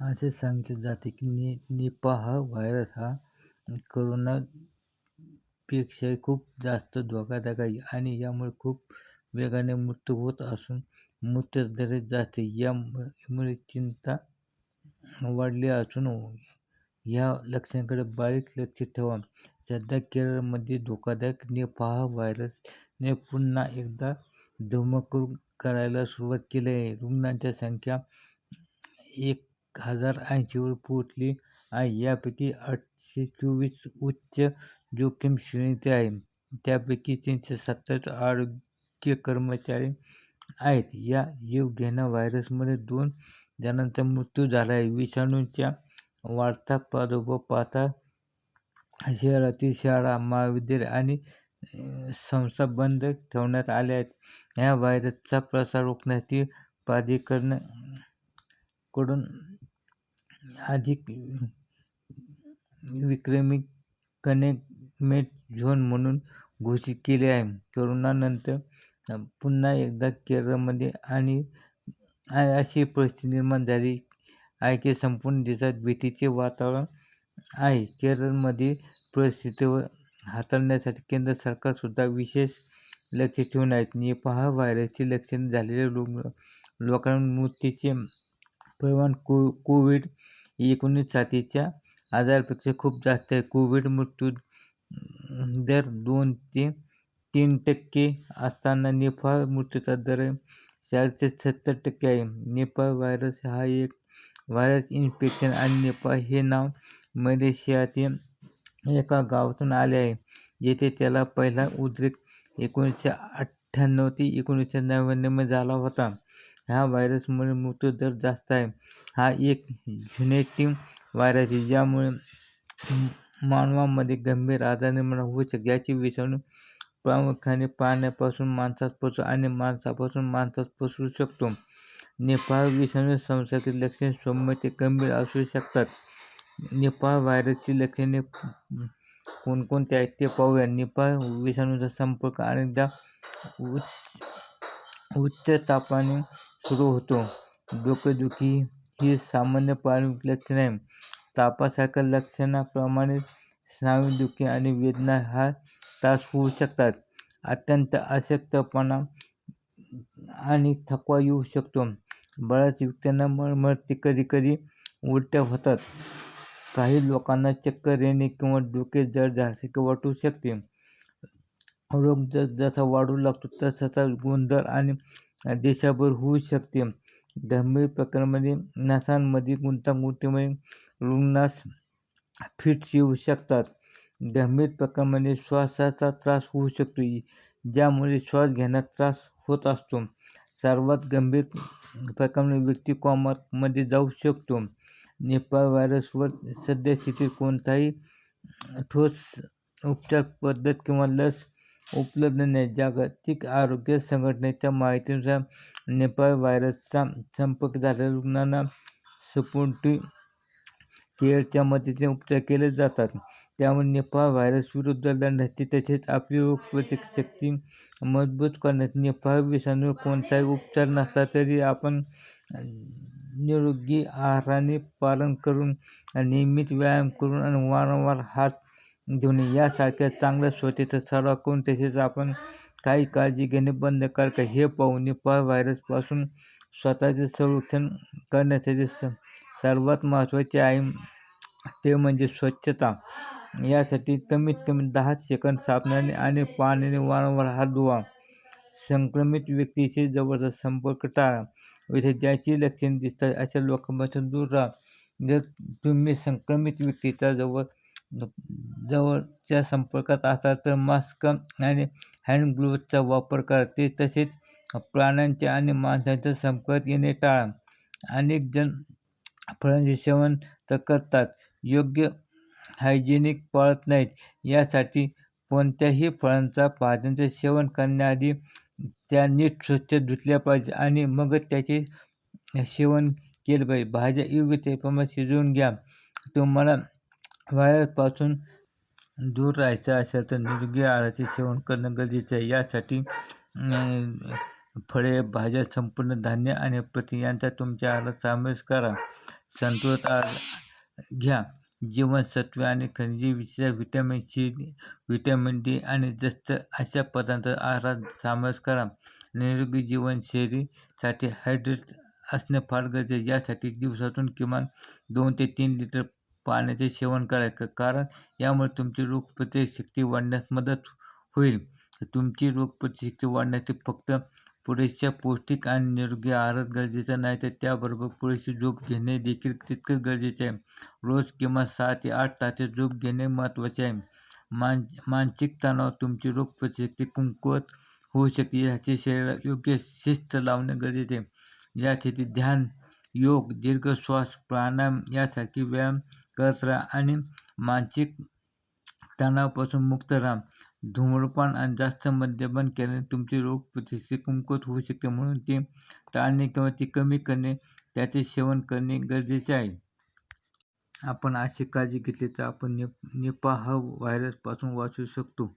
असे सांगितले जाते की नि निपाह व्हायरस हा करोनापेक्षाही खूप जास्त धोकादायक आहे आणि यामुळे खूप वेगाने मृत्यू होत असून मृत्यूदरही जास्त यामुळे चिंता वाढली असून ह्या लक्षणांकडे बारीक लक्ष ठेवा. सध्या केरळमध्ये धोकादायक निपाह व्हायरसने पुन्हा एकदा धुमाकूळ करायला सुरुवात केली आहे. रुग्णांची संख्या एक हजार ऐंशीवर पोहोचली आहे. यापैकी आठशे चोवीस उच्च जोखीम श्रेणीचे आहे. त्यापैकी तीनशे सत्तर आरोग्य कर्मचारी आहेत. या जीवघेण्या व्हायरसमुळे दोन जणांचा मृत्यू झाला आहे. विषाणूंच्या वाढता प्रादुर्भाव पाहता शहरातील शाळा महाविद्यालय आणि संस्था बंद ठेवण्यात आल्या आहेत. ह्या व्हायरसचा प्रसार रोखण्यासाठी प्राधिकरणकडून अधिक विक्रमी कनेक्टमेंट झोन म्हणून घोषित केले आहे. करोनानंतर पुन्हा एकदा केरळमध्ये आणि अशी परिस्थिती निर्माण झाली आहे की संपूर्ण देशात भीतीचे वातावरण आहे. केरळमध्ये परिस्थितीवर हाताळण्यासाठी केंद्र सरकारसुद्धा विशेष लक्ष ठेवून आहेत निपाह व्हायरसची लक्षणे झालेल्या लोक लोकांना मृत्यूचे प्रमाण को कोविड एकोणीस साथीच्या आजारापेक्षा खूप जास्त आहे. कोविड मृत्यू दर दोन ते तीन टक्के असताना निपा मृत्यूचा दर चार ते सत्तर टक्के आहे. निपा व्हायरस हा एक व्हायरस इन्फेक्शन आणि निपा हे नाव मलेशियातील एका गावातून आले आहे. जेथे त्याला पहिला उद्रेक एकोणीसशे अठ्ठ्याण्णव ते एकोणीसशे नव्याण्णवमध्ये झाला होता. ह्या व्हायरसमुळे मृत्यूदर जास्त आहे. हा एक जेनेटिक व्हायरस आहे ज्यामुळे मानवामध्ये गंभीर आजार निर्माण होऊ शकते याची विषाणू प्रामुख्याने पाण्यापासून माणसात पसरू आणि माणसापासून माणसात पसरू शकतो. निपाळ विषाणू संसर्गाची लक्षणे सौम्य ते गंभीर असू शकतात. नेपाळ व्हायरसची लक्षणे कोणकोणते आहेत ते पाहूया. निपाळ विषाणूचा संपर्क अनेकदा उच्च उच्च तापाने सुरू होतो. डोकेदुखी ही सामान्य प्रारंभिक लक्षणे आहे तापासारख्या लक्षणाप्रमाणे स्नायूदुखी आणि वेदना हा त्रास होऊ शकतात. अत्यंत अशक्तपणा आणि थकवा येऊ शकतो. बऱ्याच व्यक्तींना मळमळते कधीकधी उलट्या होतात. काही लोकांना चक्कर येणे किंवा डोके जड झाल्यासारखे वाटू शकते. रोग जस जसा वाढू लागतो तसा गोंधळ आणि दिशाभूल होऊ शकते. गंभीर प्रकरणामध्ये नसांमध्ये गुंतागुंतीमुळे रुग्णास फिट्स येऊ शकतात. गंभीर प्रकरणामध्ये श्वासाचा त्रास होऊ शकतो ज्यामुळे श्वास घेण्यात त्रास होत असतो. सर्वात गंभीर प्रकरणामध्ये व्यक्ती कॉमामध्ये जाऊ शकतो. नेपाळ व्हायरसवर सद्यस्थितीत कोणताही ठोस उपचार पद्धत किंवा लस उपलब्ध नाही. जागतिक आरोग्य संघटनेच्या माहितीनुसार नेपाळ व्हायरसचा संपर्क झालेल्या रुग्णांना सपोर्टिव्ह केअरच्या मदतीने उपचार केले जातात. त्यामुळे नेपाळ व्हायरस विरुद्ध लढण्यासाठी तसेच आपली रोगप्रतिकारशक्ती मजबूत करण्यासाठी नेपाळ विषाणूवर कोणताही उपचार नसला तरी आपण निरोगी आहाराने पालन करून नियमित व्यायाम करून आणि वारंवार हात घेऊन यासारख्या चांगल्या स्वच्छतेचा सराव करून तसेच आपण काही काळजी घेणे बंद कर हे पाहून निपा व्हायरसपासून स्वतःचे संरक्षण करण्यासाठी स सर्वात महत्त्वाचे आहे ते म्हणजे स्वच्छता. यासाठी कमीत कमी दहा सेकंद साबणाने आणि पाण्याने वारंवार हात धुवा. संक्रमित व्यक्तीशी जवळचा संपर्क टाळा. इथे ज्याची लक्षणे दिसतात अशा लोकांपासून दूर राहा. जर तुम्ही संक्रमित व्यक्तीच्या जवळ जवळच्या संपर्कात असाल तर मास्क आणि हँडग्लोजचा वापर करा ते तसेच प्राण्यांच्या आणि माणसांच्या संपर्कात येणे टाळा. अनेक जण फळांचे सेवन तर करतात. योग्य हायजेनिक पाळत नाहीत. यासाठी कोणत्याही फळांचा भाज्यांचे सेवन करण्याआधी त्या नीट स्वच्छ धुतल्या पाहिजे आणि मगच त्याचे सेवन केलं पाहिजे. भाज्या योग्य ते प्रमाणात शिजवून घ्या. तुम्हाला व्हायरसपासून दूर राहायचं असेल तर निरोगी आहाराचे सेवन करणं गरजेचं आहे. यासाठी फळे भाज्या संपूर्ण धान्य आणि प्रथिने यांचा तुमच्या आहारात समावेश करा. संतुलित आहार घ्या. जीवनसत्वे आणि खनिजे विशेष व्हिटॅमिन सी व्हिटॅमिन डी आणि जस्त अशा पदार्थ आहारात समावेश करा. निरोगी जीवनशैलीसाठी हायड्रेट असणे फार गरजेचे यासाठी दिवसातून किमान दोन ते तीन लिटर पाण्याचे सेवन करा कारण यामुळे तुमची रोगप्रतिकारशक्ती वाढण्यास मदत होईल. तुमची रोगप्रतिकारशक्ती वाढण्यासाठी फक्त पुरेशा पौष्टिक आणि निरोगी आहारच गरजेचा नाही तर त्याबरोबर पुरेशी झोप घेणे देखील तितकंच गरजेचे आहे. रोज किमान सहा ते आठ तासाची झोप घेणे महत्त्वाचे आहे. मान मानसिक तणाव तुमची रोगप्रतिशक्ती कमकुवत होऊ शकते. याची शरीराला योग्य शिस्त लावणे गरजेचे आहे. यासाठी ध्यान योग दीर्घ श्वास प्राणायाम यासारखे व्यायाम कचरा आणि मानसिक तणावापासून मुक्त राहा. धूम्रपान आणि जास्त मद्यपान केल्याने तुमची रोगप्रतिकारशक्ती कमकुवत होऊ शकते म्हणून ती टाळणे किंवा ती कमी करणे त्याचे सेवन करणे गरजेचे आहे. आपण अशी काळजी घेतली तर आपण निप निपा व्हायरसपासून वाचू शकतो.